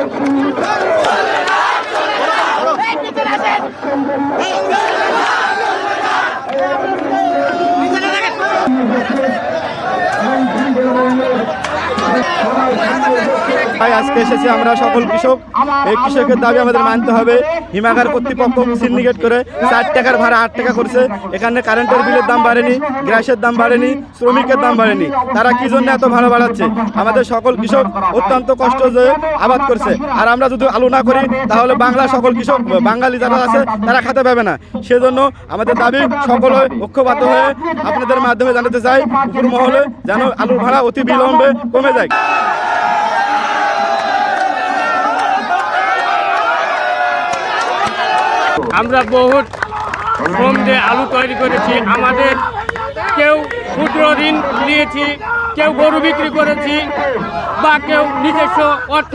Come on, come on. তাই আজকে এসেছি আমরা সকল কৃষক। এই কৃষকের দাবি আমাদের মানতে হবে। হিমাগার কর্তৃপক্ষ সিন্ডিকেট করে চার টাকার ভাড়া আট টাকা করছে। এখানে কারেন্টের বিলের দাম বাড়েনি, গ্যাসের দাম বাড়েনি, শ্রমিকের দাম বাড়েনি। তারা কি জন্য এত ভাড়া বাড়াচ্ছে? আমাদের সকল কৃষক অত্যন্ত কষ্ট যে আবাদ করছে। আর আমরা যদি আলু না করি, তাহলে বাংলা সকল কৃষক, বাঙালি যারা আছে, তারা খেতে পাবে না। সেজন্য আমাদের দাবি সকল ঐক্যবদ্ধ হয়ে আপনাদের মাধ্যমে জানাতে চাই উপর মহলে যেন আলুর ভাড়া অতি বিলম্বে কমে যায়। আমরা বহুত শ্রম দিয়ে আলু তৈরি করেছি। আমাদের কেউ ক্ষুদ্র ঋণ নিয়েছি কেউ গরু বিক্রি করেছি বা কেউ নিজস্ব অর্থ